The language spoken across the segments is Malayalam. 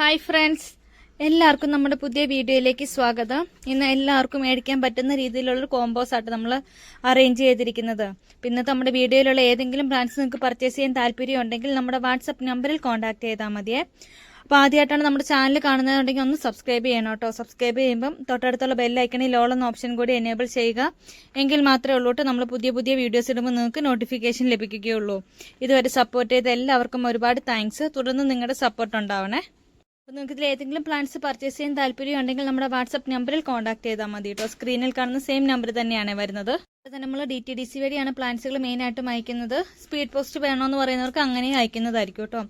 ഹായ് ഫ്രണ്ട്സ് എല്ലാവർക്കും നമ്മുടെ പുതിയ വീഡിയോയിലേക്ക് സ്വാഗതം. ഇന്ന് എല്ലാവർക്കും മേടിക്കാൻ പറ്റുന്ന രീതിയിലുള്ള കോംബോസ് ആയിട്ട് നമ്മൾ അറേഞ്ച് ചെയ്തിരിക്കുന്നത്. പിന്നെ നമ്മുടെ വീഡിയോയിലുള്ള ഏതെങ്കിലും ബ്രാൻഡ്സ് നിങ്ങൾക്ക് പർച്ചേസ് ചെയ്യാൻ താല്പര്യം ഉണ്ടെങ്കിൽ നമ്മുടെ വാട്സപ്പ് നമ്പറിൽ കോൺടാക്ട് ചെയ്താൽ മതിയേ. അപ്പോൾ ആദ്യമായിട്ടാണ് നമ്മുടെ ചാനൽ കാണുന്നതുണ്ടെങ്കിൽ ഒന്ന് സബ്സ്ക്രൈബ് ചെയ്യണം കേട്ടോ. സബ്സ്ക്രൈബ് ചെയ്യുമ്പം തൊട്ടടുത്തുള്ള ബെല്ലൈക്കണിൽ ലോൾ എന്ന ഓപ്ഷൻ കൂടി എനേബിൾ ചെയ്യുക. എങ്കിൽ മാത്രമേ ഉള്ളൂ നമ്മൾ പുതിയ പുതിയ വീഡിയോസ് ഇടുമ്പോൾ നിങ്ങൾക്ക് നോട്ടിഫിക്കേഷൻ ലഭിക്കുകയുള്ളൂ. ഇതുവരെ സപ്പോർട്ട് ചെയ്ത എല്ലാവർക്കും ഒരുപാട് താങ്ക്സ് തുടർന്ന് നിങ്ങളുടെ സപ്പോർട്ട് ഉണ്ടാവണേ. അപ്പോൾ നിങ്ങൾക്ക് ഇതിൽ ഏതെങ്കിലും പ്ലാൻസ് പർച്ചേസ് ചെയ്യാൻ താല്പര്യം ഉണ്ടെങ്കിൽ നമ്മുടെ വാട്സപ്പ് നമ്പറിൽ കോൺടാക്ട് ചെയ്താൽ മതി കേട്ടോ സ്ക്രീനിൽ കാണുന്ന സെയിം നമ്പർ തന്നെയാണ് വരുന്നത്. നമ്മൾ ഡി ടി ഡി സി വഴിയാണ് മെയിൻ മെയിനായിട്ടും അയക്കുന്നത്. സ്പീഡ് പോസ്റ്റ് വേണമെന്ന് പറയുന്നവർക്ക് അങ്ങനെ അയക്കുന്നതായിരിക്കും കേട്ടോ.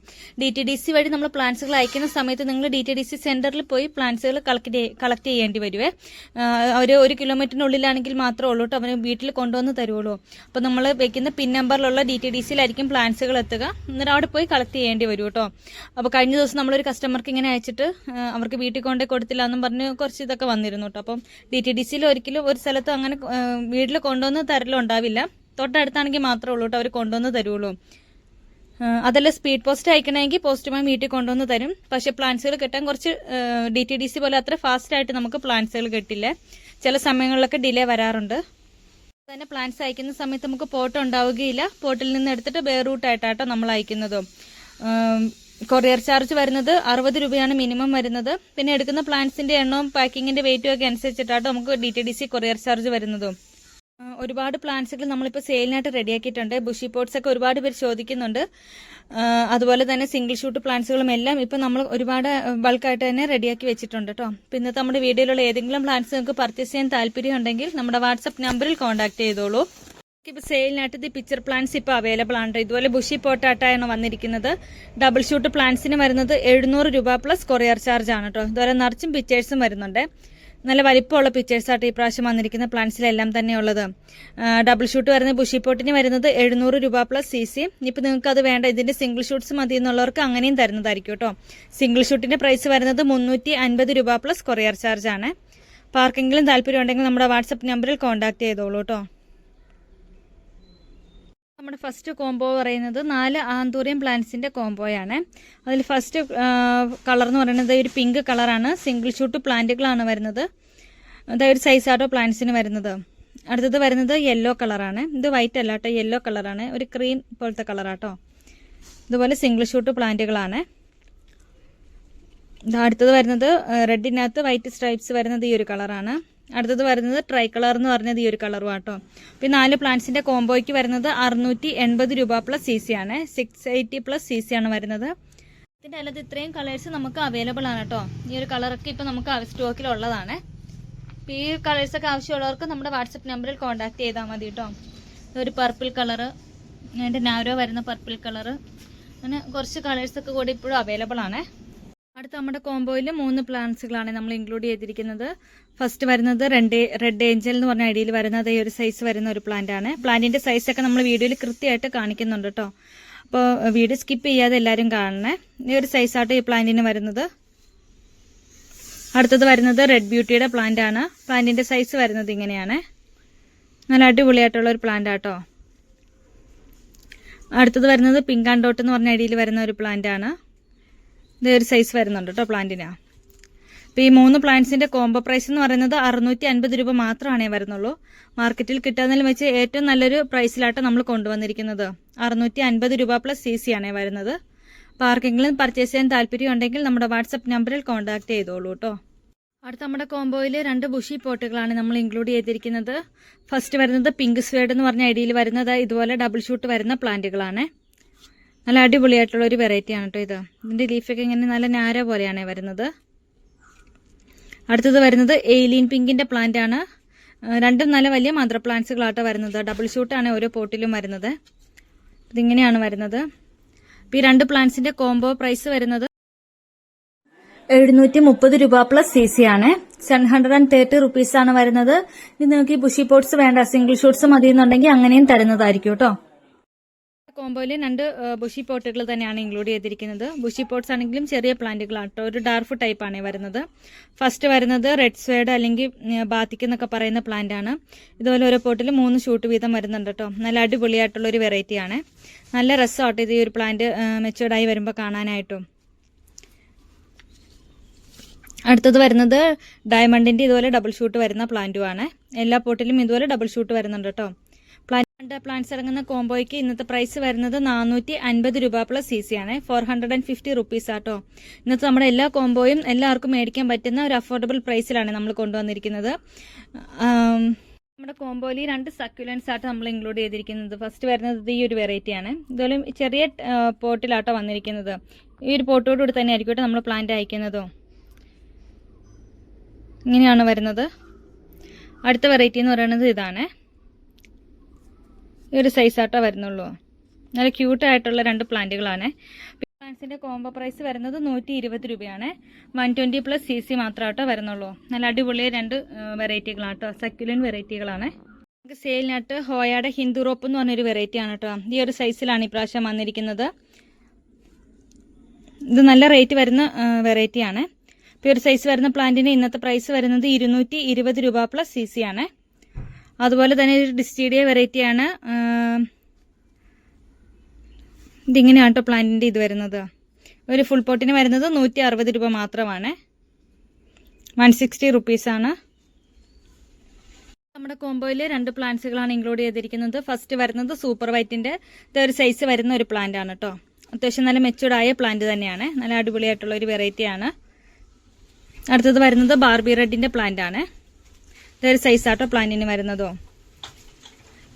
ഡി ടി ഡി സി വഴി നമ്മൾ പ്ലാൻസുകൾ അയക്കുന്ന സമയത്ത് നിങ്ങൾ ഡി ടി ഡി സി സെന്ററിൽ പോയി പ്ലാൻസുകൾ കളക്ട് കളക്ട് ചെയ്യേണ്ടി വരുവേ. ഒരു ഒരു കിലോമീറ്ററിനുള്ളിലാണെങ്കിൽ മാത്രമേ ഉള്ളൂ കേട്ടോ. അവർ വീട്ടിൽ കൊണ്ടുവന്ന് തരുള്ളൂ അപ്പോൾ നമ്മൾ വെക്കുന്ന പിൻ നമ്പറിലുള്ള ഡി ടി ഡി സിയിലായിരിക്കും പ്ലാൻസുകൾ എത്തുക. എന്നിട്ട് അവിടെ പോയി കളക്ട് ചെയ്യേണ്ടി വരും കേട്ടോ. അപ്പോൾ കഴിഞ്ഞ ദിവസം നമ്മളൊരു കസ്റ്റമർക്ക് ഇങ്ങനെ അയച്ചിട്ട് അവർക്ക് വീട്ടിൽ കൊണ്ടേ കൊടുത്തില്ല എന്നും പറഞ്ഞ് കുറച്ച് ഇതൊക്കെ വന്നിരുന്നു കേട്ടോ. അപ്പം ഡി ടി ഡി സിയിൽ ഒരിക്കലും ഒരു സ്ഥലത്ത് അങ്ങനെ വീട്ടിൽ കൊണ്ടുവന്ന് തരലുണ്ടാവില്ല തൊട്ടടുത്താണെങ്കിൽ മാത്രമേ ഉള്ളൂ കേട്ടോ അവർ കൊണ്ടുവന്ന് തരുള്ളൂ. അതല്ല സ്പീഡ് പോസ്റ്റ് അയക്കണമെങ്കിൽ പോസ്റ്റുമായി വീട്ടിൽ കൊണ്ടുവന്ന് തരും. പക്ഷേ പ്ലാന്റ്സുകൾ കിട്ടാൻ കുറച്ച് ഡി ടി ഡി സി പോലെ അത്ര ഫാസ്റ്റ് ആയിട്ട് നമുക്ക് പ്ലാന്റ്സുകൾ കിട്ടില്ല. ചില സമയങ്ങളിലൊക്കെ ഡിലേ വരാറുണ്ട്. തന്നെ പ്ലാന്റ്സ് അയക്കുന്ന സമയത്ത് നമുക്ക് പോട്ട് ഉണ്ടാവുകയില്ല. പോട്ടിൽ നിന്ന് എടുത്തിട്ട് ബേ റൂട്ടായിട്ടാട്ടോ നമ്മൾ അയക്കുന്നത്. കൊറിയർ ചാർജ് വരുന്നത് അറുപത് രൂപയാണ് മിനിമം വരുന്നത്. പിന്നെ എടുക്കുന്ന പ്ലാന്റ്സിന്റെ എണ്ണവും പാക്കിങ്ങിന്റെ വെയിറ്റും ഒക്കെ അനുസരിച്ചിട്ടാട്ടോ നമുക്ക് D T D C courier charge വരുന്നതും. ഒരുപാട് പ്ലാന്റ്സുകൾ നമ്മളിപ്പോൾ സെയിലിനായിട്ട് റെഡിയാക്കിയിട്ടുണ്ട്. ബുഷി പോട്ട്സ് ഒക്കെ ഒരുപാട് പേര് ചോദിക്കുന്നുണ്ട്. അതുപോലെ തന്നെ സിംഗിൾ ഷൂട്ട് പ്ലാന്റ്സുകളും എല്ലാം ഇപ്പം നമ്മൾ ഒരുപാട് ബൾക്കായിട്ട് തന്നെ റെഡിയാക്കി വെച്ചിട്ടുണ്ട് കേട്ടോ പിന്നെ നമ്മുടെ വീഡിയോയിലുള്ള ഏതെങ്കിലും പ്ലാന്റ്സ് നിങ്ങൾക്ക് പർച്ചേസ് ചെയ്യാൻ താല്പര്യം ഉണ്ടെങ്കിൽ നമ്മുടെ വാട്സപ്പ് നമ്പറിൽ കോൺടാക്ട് ചെയ്തോളൂ. ഇപ്പോൾ സെയിലിനായിട്ട് ഇത് പിക്ചർ പ്ലാന്റ്സ് ഇപ്പോൾ അവൈലബിൾ ആണ് ഇതുപോലെ ബുഷി പോട്ടാട്ടാണ് വന്നിരിക്കുന്നത്. ഡബിൾ ഷൂട്ട് പ്ലാന്റ്സിന് വരുന്നത് എഴുന്നൂറ് രൂപ പ്ലസ് കൊറിയർ ചാർജ് ആണ് കേട്ടോ ഇതുപോലെ നിറച്ചും പിക്ചേഴ്സും വരുന്നുണ്ട്. നല്ല വലിപ്പമുള്ള പിക്ചേഴ്സായിട്ട് ഈ പ്രാവശ്യം വന്നിരിക്കുന്ന പ്ലാന്റ്സിലെല്ലാം തന്നെ ഉള്ളത് ഡബിൾ ഷൂട്ട് വരുന്ന ബുഷി പോട്ടിന് വരുന്നത് എഴുന്നൂറ് രൂപ പ്ലസ് സി സി ഇപ്പം നിങ്ങൾക്ക് അത് വേണ്ട. ഇതിന്റെ സിംഗിൾ ഷൂട്ട്സ് മതി എന്നുള്ളവർക്ക് അങ്ങനെയും തരുന്നതായിരിക്കും കേട്ടോ. സിംഗിൾ ഷൂട്ടിന്റെ പ്രൈസ് വരുന്നത് മുന്നൂറ്റി അൻപത് രൂപ പ്ലസ് കൊറിയർ ചാർജ് ആണ്. പാർക്കിങ്ങിലും താല്പര്യം ഉണ്ടെങ്കിൽ നമ്മുടെ വാട്സപ്പ് നമ്പറിൽ കോൺടാക്ട് ചെയ്തോളൂ കേട്ടോ. നമ്മുടെ ഫസ്റ്റ് കോംബോ പറയുന്നത് നാല് ആന്തൂറിയം പ്ലാന്റ്സിന്റെ കോംബോയാണ് അതിൽ ഫസ്റ്റ് കളർ എന്ന് പറയുന്നത് ഒരു പിങ്ക് കളറാണ് സിംഗിൾ ഷൂട്ട് പ്ലാന്റുകളാണ് വരുന്നത്. അതായത് ഒരു സൈസ് ആട്ടോ പ്ലാന്റ്സിന് വരുന്നത്. അടുത്തത് വരുന്നത് യെല്ലോ കളറാണ് ഇത് വൈറ്റ് അല്ല കേട്ടോ യെല്ലോ കളറാണ് ഒരു ക്രീം പോലത്തെ കളറാട്ടോ ഇതുപോലെ സിംഗിൾ ഷൂട്ട് പ്ലാന്റുകളാണ് അടുത്തത് വരുന്നത് റെഡിനകത്ത് വൈറ്റ് സ്ട്രൈപ്സ് വരുന്നത് ഈ ഒരു കളറാണ് അടുത്തത് വരുന്നത് ട്രൈ കളർ എന്ന് പറഞ്ഞത് ഈ ഒരു കളറും ആട്ടോ പിന്നെ നാല് പ്ലാന്റ്സിന്റെ കോംബോയ്ക്ക് വരുന്നത് അറുന്നൂറ്റി എൺപത് രൂപ പ്ലസ് സി സി ആണ്. Six eighty plus C C ആണ് വരുന്നത്. ഇതിന്റെ അല്ലാതെ ഇത്രയും കളേഴ്സ് നമുക്ക് അവൈലബിൾ ആണ് കേട്ടോ ഈ ഒരു കളറൊക്കെ ഇപ്പൊ നമുക്ക് സ്റ്റോക്കിൽ ഉള്ളതാണ്. ഈ കളേഴ്സ് ഒക്കെ ആവശ്യമുള്ളവർക്ക് നമ്മുടെ വാട്സപ്പ് നമ്പറിൽ കോൺടാക്ട് ചെയ്താൽ മതി കേട്ടോ ഒരു പർപ്പിൾ കളർ അതിന്റെ നാരോ വരുന്ന പർപ്പിൾ കളർ അങ്ങനെ കുറച്ച് കളേഴ്സ് ഒക്കെ കൂടി ഇപ്പോഴും അവൈലബിൾ ആണ്. അടുത്ത നമ്മുടെ കോംബോയിൽ മൂന്ന് പ്ലാന്റ്സുകളാണ് നമ്മൾ ഇൻക്ലൂഡ് ചെയ്തിരിക്കുന്നത്. ഫസ്റ്റ് വരുന്നത് റെഡ് റെഡ് ഏഞ്ചൽ എന്ന് പറഞ്ഞ ഐഡിയിൽ വരുന്നത്. ഈ ഒരു സൈസ് വരുന്ന ഒരു പ്ലാന്റ് ആണ്. പ്ലാന്റിന്റെ സൈസ് ഒക്കെ നമ്മൾ വീഡിയോയിൽ കൃത്യമായിട്ട് കാണിക്കുന്നുണ്ട് കേട്ടോ അപ്പോൾ വീഡിയോ സ്കിപ്പ് ചെയ്യാതെ എല്ലാവരും കാണണേ. ഈ ഒരു സൈസായിട്ട് ഈ പ്ലാന്റിന് വരുന്നത്. അടുത്തത് വരുന്നത് റെഡ് ബ്യൂട്ടിയുടെ പ്ലാന്റ് ആണ്. പ്ലാന്റിന്റെ സൈസ് വരുന്നത് ഇങ്ങനെയാണ്. നല്ല അടിപൊളിയായിട്ടുള്ള ഒരു പ്ലാന്റ് ആട്ടോ. അടുത്തത് വരുന്നത് പിങ്ക് ആൻഡ് ഡോട്ട് എന്ന് പറഞ്ഞ ഐഡിയിൽ വരുന്ന ഒരു പ്ലാന്റ് ആണ്. ഇത് ഒരു സൈസ് വരുന്നുണ്ട് കേട്ടോ പ്ലാന്റിന് അപ്പോൾ ഈ മൂന്ന് പ്ലാന്റ്സിന്റെ കോംബോ പ്രൈസ് എന്ന് പറയുന്നത് അറുന്നൂറ്റി അൻപത് രൂപ മാത്രമാണേ വരുന്നുള്ളൂ. മാർക്കറ്റിൽ കിട്ടാന്നതിൽ വെച്ച് ഏറ്റവും നല്ലൊരു പ്രൈസിലായിട്ട് നമ്മൾ കൊണ്ടുവന്നിരിക്കുന്നത്. അറുന്നൂറ്റി അൻപത് രൂപ പ്ലസ് സി സി ആണേ വരുന്നത്. അപ്പോൾ ആർക്കെങ്കിലും പർച്ചേസ് ചെയ്യാൻ താല്പര്യം ഉണ്ടെങ്കിൽ നമ്മുടെ വാട്സപ്പ് നമ്പറിൽ കോൺടാക്ട് ചെയ്തോളൂ കേട്ടോ അടുത്ത നമ്മുടെ കോംബോയിൽ രണ്ട് ബുഷി പോട്ടുകളാണ് നമ്മൾ ഇൻക്ലൂഡ് ചെയ്തിരിക്കുന്നത്. ഫസ്റ്റ് വരുന്നത് പിങ്ക് സ്വേഡ് എന്ന് പറഞ്ഞ ഐഡിയയിൽ വരുന്നത്. ഇതുപോലെ ഡബിൾ ഷൂട്ട് വരുന്ന പ്ലാന്റുകളാണ് നല്ല അടിപൊളിയായിട്ടുള്ള ഒരു വെറൈറ്റി ആണ് കേട്ടോ ഇത്. ഇതിന്റെ ലീഫൊക്കെ ഇങ്ങനെ നല്ല നാര പോലെയാണ് വരുന്നത്. അടുത്തത് വരുന്നത് എയിലീൻ പിങ്കിന്റെ പ്ലാന്റ് ആണ്. രണ്ടും നല്ല വലിയ മദർ പ്ലാന്റ്സുകളാട്ടോ വരുന്നത്. ഡബിൾ ഷൂട്ടാണ് ഓരോ പോട്ടിലും വരുന്നത്. ഇതിങ്ങനെയാണ് വരുന്നത്. ഈ രണ്ട് പ്ലാന്റ്സിന്റെ കോംബോ പ്രൈസ് വരുന്നത് എഴുന്നൂറ്റി മുപ്പത് രൂപ പ്ലസ് സി സി ആണ്. Seven hundred and thirty rupees ആണ് വരുന്നത്. ഇത് നിങ്ങൾക്ക് ഈ ബുഷി പോട്ട്സ് വേണ്ട സിംഗിൾ ഷൂട്ട്സ് മതി എന്നുണ്ടെങ്കിൽ അങ്ങനെയും തരുന്നതായിരിക്കും കേട്ടോ കോംബോയിൽ രണ്ട് ബുഷി പോട്ടുകൾ തന്നെയാണ് ഇൻക്ലൂഡ് ചെയ്തിരിക്കുന്നത്. ബുഷി പോട്ട്സ് ആണെങ്കിലും ചെറിയ പ്ലാന്റുകളാണ് കേട്ടോ ഒരു ഡാർഫ് ടൈപ്പാണ് വരുന്നത്. ഫസ്റ്റ് വരുന്നത് റെഡ് സ്വേഡ് അല്ലെങ്കിൽ ബാത്തിക്ക് എന്നൊക്കെ പറയുന്ന പ്ലാന്റ് ആണ് ഇതുപോലെ ഓരോ പോട്ടിൽ മൂന്ന് ഷൂട്ട് വീതം വരുന്നുണ്ട് കേട്ടോ നല്ല അടിപൊളിയായിട്ടുള്ള ഒരു വെറൈറ്റി ആണ്. നല്ല രസമാട്ടോ ഇത് ഈ ഒരു പ്ലാന്റ് മെച്ചുവേർഡായി വരുമ്പോൾ കാണാനായിട്ടും. അടുത്തത് വരുന്നത് ഡയമണ്ടിന്റെ ഇതുപോലെ ഡബിൾ ഷൂട്ട് വരുന്ന പ്ലാന്റുമാണ് എല്ലാ പോട്ടിലും ഇതുപോലെ ഡബിൾ ഷൂട്ട് വരുന്നുണ്ട് കേട്ടോ പ്ലാന്റ് പ്ലാന്റ്സ് ഇറങ്ങുന്ന കോംബോയ്ക്ക് ഇന്നത്തെ പ്രൈസ് വരുന്നത് നാനൂറ്റി അൻപത് രൂപ പ്ലസ് സി സി ആണ്. Four hundred and fifty rupees ആട്ടോ. ഇന്നത്തെ നമ്മുടെ എല്ലാ കോംബോയും എല്ലാവർക്കും മേടിക്കാൻ പറ്റുന്ന ഒരു അഫോർഡബിൾ പ്രൈസിലാണ് നമ്മൾ കൊണ്ടുവന്നിരിക്കുന്നത്. നമ്മുടെ കോംബോയിൽ രണ്ട് സക്യുലൻസ് ആട്ടോ നമ്മൾ ഇൻക്ലൂഡ് ചെയ്തിരിക്കുന്നത്. ഫസ്റ്റ് വരുന്നത് ഈ ഒരു വെറൈറ്റി ആണ്. ഇതുപോലെ ചെറിയ പോട്ടിലാട്ടോ വന്നിരിക്കുന്നത്. ഈ ഒരു പോട്ടോടുകൂടി തന്നെ ആയിരിക്കും നമ്മൾ പ്ലാന്റ് അയക്കുന്നതോ. ഇങ്ങനെയാണ് വരുന്നത്. അടുത്ത വെറൈറ്റി എന്ന് പറയുന്നത് ഇതാണ്. ഈ ഒരു സൈസാട്ടോ വരുന്നുള്ളൂ. നല്ല ക്യൂട്ട് ആയിട്ടുള്ള രണ്ട് പ്ലാന്റുകളാണ്. പ്ലാന്റ്സിന്റെ കോംബോ പ്രൈസ് വരുന്നത് നൂറ്റി ഇരുപത് രൂപയാണ്. One twenty plus C C മാത്രമാട്ടോ വരുന്നുള്ളൂ. നല്ല അടിപൊളി രണ്ട് വെറൈറ്റികളാട്ടോ സക്യുലൻ വെറൈറ്റികളാണ് നമുക്ക് സെയിലിനായിട്ട് ഹോയയുടെ ഹിന്ദു റോപ്പ് എന്ന് പറഞ്ഞൊരു വെറൈറ്റി ആണ് കേട്ടോ ഈ ഒരു സൈസിലാണ് ഇപ്രാവശ്യം വന്നിരിക്കുന്നത്. ഇത് നല്ല റേറ്റ് വരുന്ന വെറൈറ്റിയാണ് ഒരു സൈസ് വരുന്ന പ്ലാന്റിന് ഇന്നത്തെ പ്രൈസ് വരുന്നത് ഇരുന്നൂറ്റി രൂപ പ്ലസ് സി സി ആണ്. അതുപോലെ തന്നെ ഒരു ഡിസ്റ്റീഡിയ വെറൈറ്റിയാണ് ഇതിങ്ങനെയാണ് കേട്ടോ പ്ലാന്റിന്റെ ഇത് വരുന്നത്. ഒരു ഫുൾ പോട്ടിന് വരുന്നത് നൂറ്റി അറുപത് രൂപ മാത്രമാണ്. വൺ സിക്സ്റ്റി റുപ്പീസാണ് നമ്മുടെ കോംബോയിൽ രണ്ട് പ്ലാന്റ്സുകളാണ് ഇൻക്ലൂഡ് ചെയ്തിരിക്കുന്നത്. ഫസ്റ്റ് വരുന്നത് സൂപ്പർ വൈറ്റിന്റെ ഒരു സൈസ് വരുന്ന ഒരു പ്ലാന്റ് ആണ് കേട്ടോ അത്യാവശ്യം നല്ല മെച്ചൂർഡ് ആയ പ്ലാന്റ് തന്നെയാണ്. നല്ല അടിപൊളിയായിട്ടുള്ള ഒരു വെറൈറ്റിയാണ് അടുത്തത് വരുന്നത് ബാർബി റെഡിന്റെ പ്ലാന്റ് ആണ്. ഇതൊരു സൈസ് ആട്ടോ പ്ലാന്റിന് വരുന്നതോ?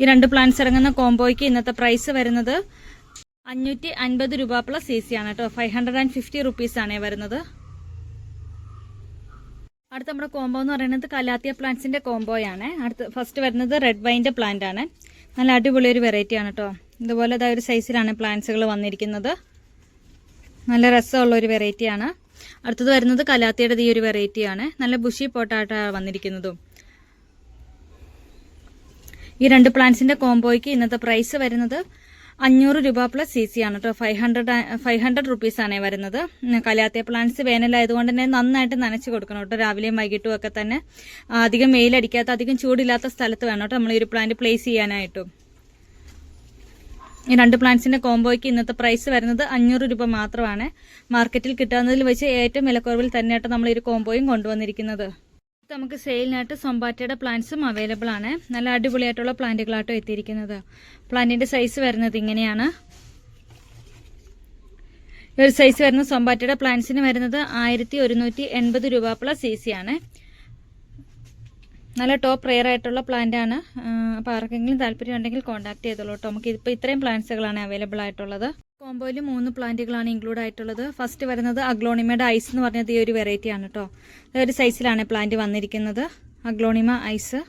ഈ രണ്ട് പ്ലാന്റ്സ് ഇറങ്ങുന്ന കോംബോയ്ക്ക് ഇന്നത്തെ പ്രൈസ് വരുന്നത് അഞ്ഞൂറ്റി അൻപത് രൂപ പ്ലസ് സി സി ആണ് കേട്ടോ. Five hundred and fifty rupees ആണ് വരുന്നത്. അടുത്ത നമ്മുടെ കോംബോ എന്ന് പറയുന്നത് കലാത്തിയ പ്ലാന്റ്സിന്റെ കോംബോയാണ് അടുത്ത് ഫസ്റ്റ് വരുന്നത് റെഡ് വൈന്റെ പ്ലാന്റ് ആണ്. നല്ല അടിപൊളി ഒരു വെറൈറ്റി ആണ് കേട്ടോ. ഇതുപോലെ ഇതാ ഒരു സൈസിലാണ് പ്ലാന്റ്സുകൾ വന്നിരിക്കുന്നത്. നല്ല രസമുള്ള ഒരു വെറൈറ്റിയാണ് അടുത്തത് വരുന്നത് കലാത്തിയുടെ ഈ ഒരു വെറൈറ്റിയാണ് നല്ല ബുഷി പോട്ടായിട്ടാണ് വന്നിരിക്കുന്നതും. ഈ രണ്ട് പ്ലാന്റ്സിന്റെ കോംബോയ്ക്ക് ഇന്നത്തെ പ്രൈസ് വരുന്നത് അഞ്ഞൂറ് രൂപ പ്ലസ് സി സി ആണ് കേട്ടോ five hundred five hundred rupees ആണേ വരുന്നത്. കലാത്തെ പ്ലാന്റ്സ് വേനലായതുകൊണ്ട് തന്നെ നന്നായിട്ട് നനച്ച് കൊടുക്കണം കേട്ടോ രാവിലെയും വൈകിട്ടും ഒക്കെ തന്നെ. അധികം വെയിലടിക്കാത്ത അധികം ചൂടില്ലാത്ത സ്ഥലത്ത് വേണം കേട്ടോ നമ്മൾ ഈ ഒരു പ്ലാന്റ് പ്ലേസ് ചെയ്യാനായിട്ടും. ഈ രണ്ട് പ്ലാന്റ്സിന്റെ കോംബോയ്ക്ക് ഇന്നത്തെ പ്രൈസ് വരുന്നത് അഞ്ഞൂറ് രൂപ മാത്രമാണ്. മാർക്കറ്റിൽ കിട്ടാവുന്നതിൽ വെച്ച് ഏറ്റവും വിലക്കുറവിൽ തന്നെയായിട്ട് നമ്മൾ ഈ ഒരു കോംബോയും കൊണ്ടുവന്നിരിക്കുന്നത്. നമുക്ക് സെയിലിനായിട്ട് സൊമ്പാറ്റയുടെ പ്ലാന്റ്സും അവൈലബിൾ ആണ്. നല്ല അടിപൊളിയായിട്ടുള്ള പ്ലാന്റുകളാട്ടോ എത്തിയിരിക്കുന്നത്. പ്ലാന്റിന്റെ സൈസ് വരുന്നത് ഇങ്ങനെയാണ്. ഒരു സൈസ് വരുന്ന സൊമ്പാറ്റയുടെ പ്ലാന്റ്സിന് വരുന്നത് ആയിരത്തി ഒരുന്നൂറ്റി എൺപത് രൂപ പ്ലസ് സി സി ആണ്. നല്ല ടോപ്പ് റെയർ ആയിട്ടുള്ള പ്ലാന്റ് ആണ്. അപ്പോൾ ആർക്കെങ്കിലും താല്പര്യം ഉണ്ടെങ്കിൽ കോൺടാക്ട് ചെയ്തോളൂ കേട്ടോ. നമുക്ക് ഇപ്പോൾ ഇത്രയും പ്ലാന്റ്സുകളാണ് അവൈലബിൾ ആയിട്ടുള്ളത്. കോംബോയിൽ മൂന്ന് പ്ലാന്റുകളാണ് ഇൻക്ലൂഡ് ആയിട്ടുള്ളത്. ഫസ്റ്റ് വരുന്നത് അഗ്ലോണിമയുടെ ഐസ് എന്ന് പറഞ്ഞത് ഈ ഒരു വെറൈറ്റി ആണ് കേട്ടോ ഒരു സൈസിലാണ് പ്ലാന്റ് വന്നിരിക്കുന്നത്. Aglaonema ice.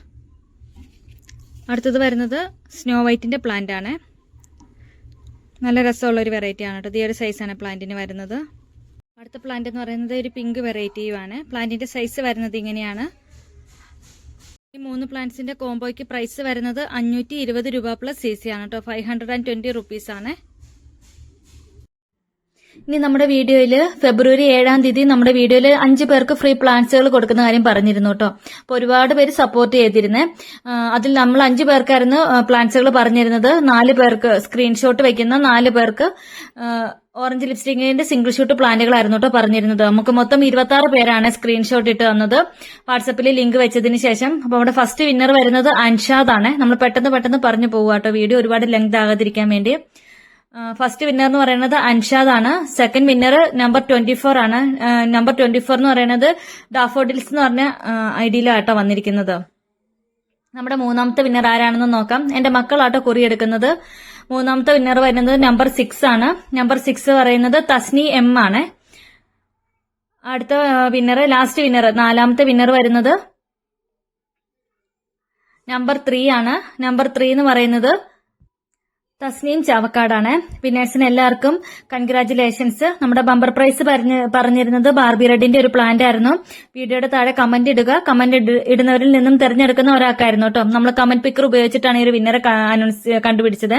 അടുത്തത് വരുന്നത് സ്നോ വൈറ്റിന്റെ പ്ലാന്റ് ആണ്. നല്ല രസമുള്ള ഒരു വെറൈറ്റി ആണ് കേട്ടോ ഈ ഒരു സൈസാണ് പ്ലാന്റിന് വരുന്നത്. അടുത്ത പ്ലാന്റ് എന്ന് പറയുന്നത് ഒരു പിങ്ക് വെറൈറ്റിയുമാണ് പ്ലാന്റിന്റെ സൈസ് വരുന്നത് ഇങ്ങനെയാണ്. ഈ മൂന്ന് പ്ലാന്റ്സിന്റെ കോംബോയ്ക്ക് പ്രൈസ് വരുന്നത് അഞ്ഞൂറ്റി ഇരുപത് രൂപ പ്ലസ് സി ആണ് കേട്ടോ ഫൈവ് ഹൺഡ്രഡ് ആൻഡ് ട്വന്റി ഇനി നമ്മുടെ വീഡിയോയിൽ ഫെബ്രുവരി ഏഴാം തീയതി നമ്മുടെ വീഡിയോയിൽ അഞ്ച് പേർക്ക് ഫ്രീ പ്ലാൻസുകൾ കൊടുക്കുന്ന കാര്യം പറഞ്ഞിരുന്നു കേട്ടോ. അപ്പോൾ ഒരുപാട് പേര് സപ്പോർട്ട് ചെയ്തിരുന്നേ. അതിൽ നമ്മൾ അഞ്ച് പേർക്കായിരുന്നു പ്ലാൻസുകൾ പറഞ്ഞിരുന്നത്. നാല് പേർക്ക് സ്ക്രീൻഷോട്ട് വെക്കുന്ന നാല് പേർക്ക് ഓറഞ്ച് ലിപ്സ്റ്റിക്കിന്റെ സിംഗിൾ ഷൂട്ട് പ്ലാന്റുകളായിരുന്നു കേട്ടോ പറഞ്ഞിരുന്നത്. നമുക്ക് മൊത്തം ഇരുപത്തി ആറ് പേരാണ് സ്ക്രീൻഷോട്ട് ഇട്ട് തന്നത്. വാട്സപ്പിൽ ലിങ്ക് വെച്ചതിന് ശേഷം. അപ്പൊ നമ്മുടെ ഫസ്റ്റ് വിന്നർ വരുന്നത് അൻഷാദ് ആണ്. നമ്മൾ പെട്ടെന്ന് പെട്ടെന്ന് പറഞ്ഞു പോകുക കേട്ടോ. വീഡിയോ ഒരുപാട് ലെങ്ത് ആകാതിരിക്കാൻ വേണ്ടി. ഫസ്റ്റ് വിന്നർ എന്ന് പറയുന്നത് അൻഷാദ് ആണ്. Second winner number twenty four ആണ്. നമ്പർ ട്വന്റി ഫോർ എന്ന് പറയുന്നത് ഡാഫോഡിൽസ് എന്ന് പറഞ്ഞ ഐ ഡിയിലാട്ടോ വന്നിരിക്കുന്നത്. നമ്മുടെ മൂന്നാമത്തെ വിന്നർ ആരാണെന്ന് നോക്കാം. എന്റെ മക്കളാട്ടോ കുറി എടുക്കുന്നത്. മൂന്നാമത്തെ വിന്നർ വരുന്നത് നമ്പർ സിക്സ് ആണ്. നമ്പർ സിക്സ് പറയുന്നത് തസ്നി എം ആണ്. അടുത്ത വിന്നർ ലാസ്റ്റ് വിന്നർ നാലാമത്തെ വിന്നർ വരുന്നത് നമ്പർ ത്രീ ആണ്. നമ്പർ ത്രീ എന്ന് പറയുന്നത് തസ്നീം ചാവക്കാടാണ്. വിന്നേഴ്സിന് എല്ലാവർക്കും കൺഗ്രാറ്റുലേഷൻസ് നമ്മുടെ ബമ്പർ പ്രൈസ് പറഞ്ഞ് പറഞ്ഞിരുന്നത് ബാർബി റെഡിന്റെ ഒരു പ്ലാന്റ് ആയിരുന്നു. വീഡിയോയുടെ താഴെ കമന്റ് ഇടുക. കമന്റ് ഇടുന്നവരിൽ നിന്നും തിരഞ്ഞെടുക്കുന്ന ഒരാൾക്കായിരുന്നു കേട്ടോ നമ്മൾ കമന്റ് പിക്കർ ഉപയോഗിച്ചിട്ടാണ് ഈ ഒരു വിന്നറെ അനൗൺസ് കണ്ടുപിടിച്ചത്.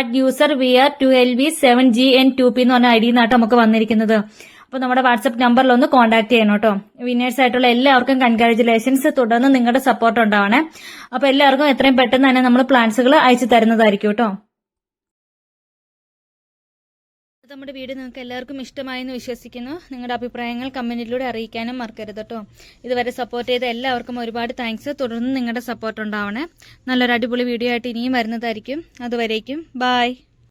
At user V R two L V seven G N two P എന്ന് പറഞ്ഞ ഐ ഡി നാട്ടോ നമുക്ക് വന്നിരിക്കുന്നത്. അപ്പോൾ നമ്മുടെ വാട്സപ്പ് നമ്പറിൽ ഒന്ന് കോൺടാക്ട് ചെയ്യണം കേട്ടോ വിന്നേഴ്സ് ആയിട്ടുള്ള എല്ലാവർക്കും കൺഗ്രാറ്റുലേഷൻസ് തുടർന്ന് നിങ്ങളുടെ സപ്പോർട്ട് ഉണ്ടാവണേ. അപ്പോൾ എല്ലാവർക്കും എത്രയും പെട്ടെന്ന് തന്നെ നമ്മൾ പ്ലാൻസുകൾ അയച്ചു തരുന്നതായിരിക്കും കേട്ടോ നമ്മുടെ വീഡിയോ നിങ്ങൾക്ക് എല്ലാവർക്കും ഇഷ്ടമായെന്ന് വിശ്വസിക്കുന്നു. നിങ്ങളുടെ അഭിപ്രായങ്ങൾ കമന്റിലൂടെ അറിയിക്കാനും മറക്കരുത് കേട്ടോ. ഇതുവരെ സപ്പോർട്ട് ചെയ്ത എല്ലാവർക്കും ഒരുപാട് താങ്ക്സ് തുടർന്ന് നിങ്ങളുടെ സപ്പോർട്ട് ഉണ്ടാവണേ. നല്ലൊരു അടിപൊളി വീഡിയോ ആയിട്ട് ഇനിയും വരുന്നതായിരിക്കും. അതുവരേക്കും. ബായ്